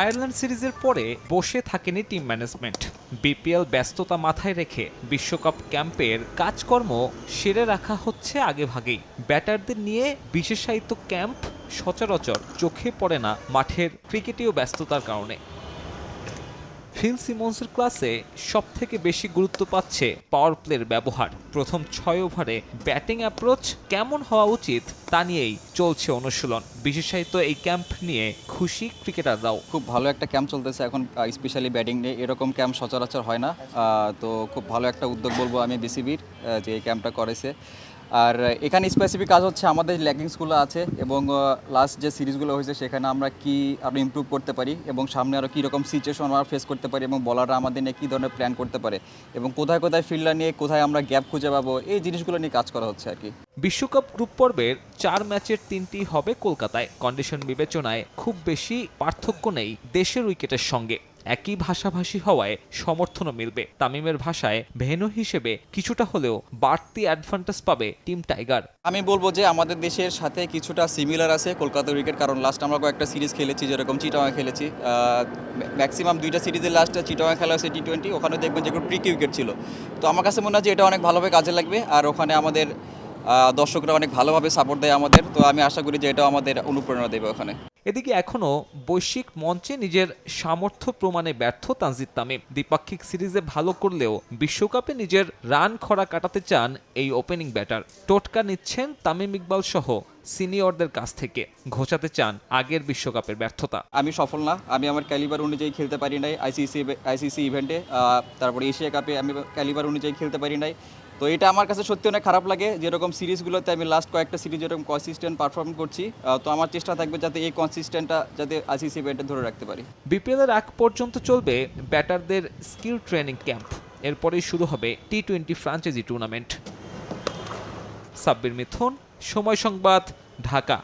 Ireland সিরিজের পরে বসে থাকেনি টিম ম্যানেজমেন্ট। বিপিএল ব্যস্ততা মাথায় রেখে বিশ্বকাপ ক্যাম্পের কাজকর্ম সেরে রাখা হচ্ছে আগেভাগেই। ব্যাটারদের নিয়ে বিশেষায়িত ক্যাম্প সচরাচর চোখে পড়ে না মাঠের ক্রিকেটীয় ব্যস্ততার কারণে। ফিল সিমন্সের ক্লাসে সব থেকে বেশি গুরুত্ব পাচ্ছে পাওয়ার প্লের ব্যবহার। প্রথম ছয় ওভারে ব্যাটিং অ্যাপ্রোচ কেমন হওয়া উচিত তা নিয়েই চলছে অনুশীলন। বিশেষায়িত এই ক্যাম্প নিয়ে খুশি ক্রিকেটাররাও খুব ভালো একটা ক্যাম্প চলতেছে এখন স্পেশালি ব্যাটিং নিয়ে। এরকম ক্যাম্প সচরাচর হয় না। তো খুব ভালো একটা উদ্যোগ বলব আমি বিসিবির যে এই ক্যাম্পটা করেছে। আর এখানে স্পেসিফিক কাজ হচ্ছে আমাদের ল্যাগিংসগুলো আছে এবং লাস্ট যে সিরিজগুলো হয়েছে সেখানে আমরা কি আরও ইমপ্রুভ করতে পারি এবং সামনে আরও কীরকম সিচুয়েশন আমরা ফেস করতে পারি এবং বলাররা আমাদের নিয়ে কী ধরনের প্ল্যান করতে পারে এবং কোথায় কোথায় ফিল্ডার নিয়ে কোথায় আমরা গ্যাপ খুঁজে পাবো, এই জিনিসগুলো নিয়ে কাজ করা হচ্ছে আর কি। বিশ্বকাপ গ্রুপ পর্বের চার ম্যাচের তিনটি হবে কলকাতায়। কন্ডিশন বিবেচনায় খুব বেশি পার্থক্য নেই দেশের উইকেটের সঙ্গে। একই ভাষাভাষী হওয়ায় সমর্থনও মিলবে। তামিমের ভাষায় ভেনু হিসেবে কিছুটা হলেও বাড়তি অ্যাডভান্টেজ পাবে টিম টাইগার। আমি বলব যে আমাদের দেশের সাথে কিছুটা সিমিলার আছে কলকাতা উইকেট কারণ লাস্ট আমরা কয়েকটা সিরিজ খেলেছি, যেরকম চিটাঙা খেলেছি। ম্যাক্সিমাম দুইটা সিরিজের লাস্টে চিটাঙা খেলা হয়েছে টি টোয়েন্টি ওখানে দেখবেন যে প্রি উইকেট ছিল। তো আমার কাছে মনে হয় যে এটা অনেক ভালোভাবে কাজে লাগবে, আর ওখানে আমাদের দর্শকরা অনেক ভালোভাবে সাপোর্ট দেয় আমাদের। তো আমি আশা করি যে এটাও আমাদের অনুপ্রেরণা দেবে ওখানে। এদিকে এখনও বৈশ্বিক মঞ্চে নিজের সামর্থ্য প্রমাণে ব্যর্থ তানজিদ তামিম। দ্বিপাক্ষিক সিরিজে ভালো করলেও বিশ্বকাপে নিজের রান খরা কাটাতে চান এই ওপেনিং ব্যাটার। টোটকা নিচ্ছেন তামিম ইকবাল সহ সিনিয়রদের কাছ থেকে। ঘোচাতে চান আগের বিশ্বকাপের ব্যর্থতা। আমি সফল না। আমি আমার ক্যালিবার অনুযায়ী খেলতে পারি নাই। আইসিসি আইসিসি ইভেন্টে তারপরে এশিয়া কাপে আমি ক্যালিবার অনুযায়ী খেলতে পারি নাই। তো এটা আমার কাছে সত্যি অনেক খারাপ লাগে, যেরকম সিরিজগুলোতে আমি লাস্ট কয়েকটা সিরিজ যেরকম কনসিস্টেন্ট পারফর্ম করছি তো আমার চেষ্টা থাকবে যাতে এই কনসিস্টেন্টটা যাতে আইসিসি ব্যাটে ধরে রাখতে পারি। বিপিএলের আগ পর্যন্ত চলবে ব্যাটারদের স্কিল ট্রেনিং ক্যাম্প এরপরেই শুরু হবে T twenty franchise tournament Sabbir Mithun, Somoy Songbad, Dhaka.